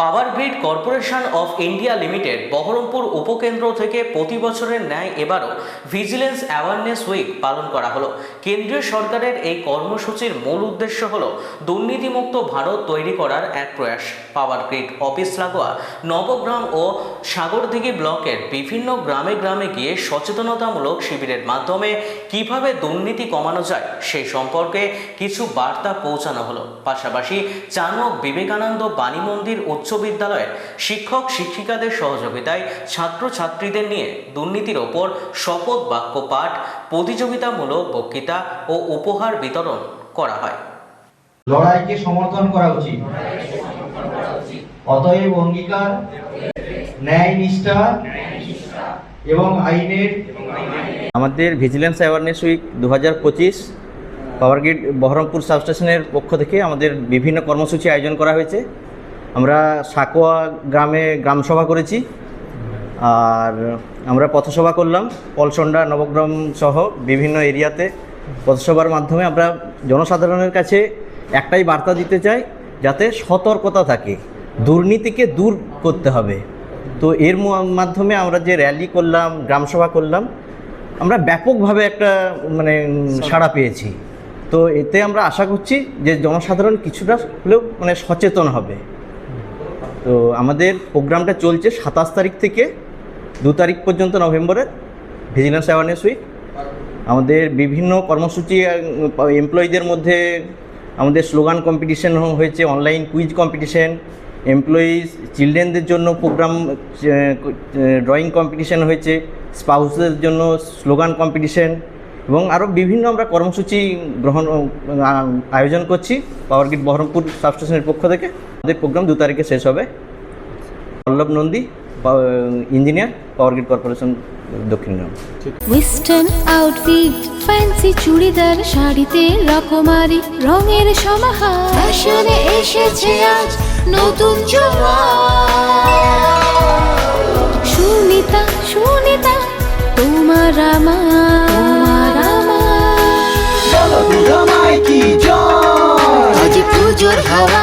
Power grid corporation of India limited, Baharampur উপকেন্দ্র থেকে প্রতি বছরের ন্যায় এবারও ভিজিলেন্স অ্যাওয়ারনেস উইক পালন করা হলো। কেন্দ্রীয় সরকারের এই কর্মসূচির মূল উদ্দেশ্য হল দুর্নীতিমুক্ত ভারত তৈরি করার এক প্রয়াস। পাওয়ার গ্রিড অফিস লাগোয়া নবগ্রাম ও সাগরদিঘি ব্লকের বিভিন্ন গ্রামে গ্রামে গিয়ে সচেতনতামূলক শিবিরের মাধ্যমে কীভাবে দুর্নীতি কমানো যায় সেই সম্পর্কে কিছু বার্তা পৌঁছানো হলো। পাশাপাশি চানক বিবেকানন্দ বাণী মন্দির উচ্চ বিদ্যালয়ের শিক্ষক শিক্ষিকাদের সহযোগিতায় ছাত্রছাত্রীদের নিয়ে দুর্নীতির ওপর শপথ বাক্য পাঠ প্রতিযোগিতামূলক বক্তৃতা ও উপহার বিতরণ করা হয়। লড়াইকে সমর্থন করা উচিত। অতএব অঙ্গীকার ন্যায় নিষ্ঠা এবং আইনের আমাদের ভিজিলেন্স অ্যাওয়ারনেস উইক দু হাজার পঁচিশ পাওয়ার গ্রিড বহরমপুর সাবস্টেশনের পক্ষ থেকে আমাদের বিভিন্ন কর্মসূচি আয়োজন করা হয়েছে। আমরা সাকোয়া গ্রামে গ্রামসভা করেছি। আর আমরা পথসভা করলাম। পলসন্ডা, নবগ্রাম সহ বিভিন্ন এরিয়াতে পথসভার মাধ্যমে আমরা জনসাধারণের কাছে একটাই বার্তা দিতে চাই, যাতে সতর্কতা থাকে। দুর্নীতিকে দূর করতে হবে। তো এর মাধ্যমে আমরা যে র্যালি করলাম গ্রামসভা করলাম, আমরা ব্যাপকভাবে একটা মানে সাড়া পেয়েছি। তো এতে আমরা আশা করছি যে জনসাধারণ কিছুটা হলেও মানে সচেতন হবে। তো আমাদের প্রোগ্রামটা চলছে সাতাশ তারিখ থেকে দু তারিখ পর্যন্ত নভেম্বরের ভিজিলেন্স অ্যাওয়ারনেস উইক। আমাদের বিভিন্ন কর্মসূচি এমপ্লয়ীদের মধ্যে আমাদের স্লোগান কম্পিটিশন হয়েছে অনলাইন কুইজ কম্পিটিশন এমপ্লয়িজ চিলড্রেনদের জন্য প্রোগ্রাম ড্রয়িং কম্পিটিশন হয়েছে স্পাউসদের জন্য স্লোগান কম্পিটিশন এবং আরও বিভিন্ন আমরা কর্মসূচি গ্রহণ আয়োজন করছি পাওয়ার গ্রিড বহরমপুর সাবস্টেশনের পক্ষ থেকে। আমাদের প্রোগ্রাম দু তারিখে শেষ হবে। Pallab Nandi engineer power grid corporation Dakshingram western outfit fancy churidar শাড়িতে রকমারি রঙের সমাহার। ফ্যাশনে এসেছে আজ নতুন সুনিতা সুনিতা তোমার আমার আমার। আজ পুজোর হাওয়া।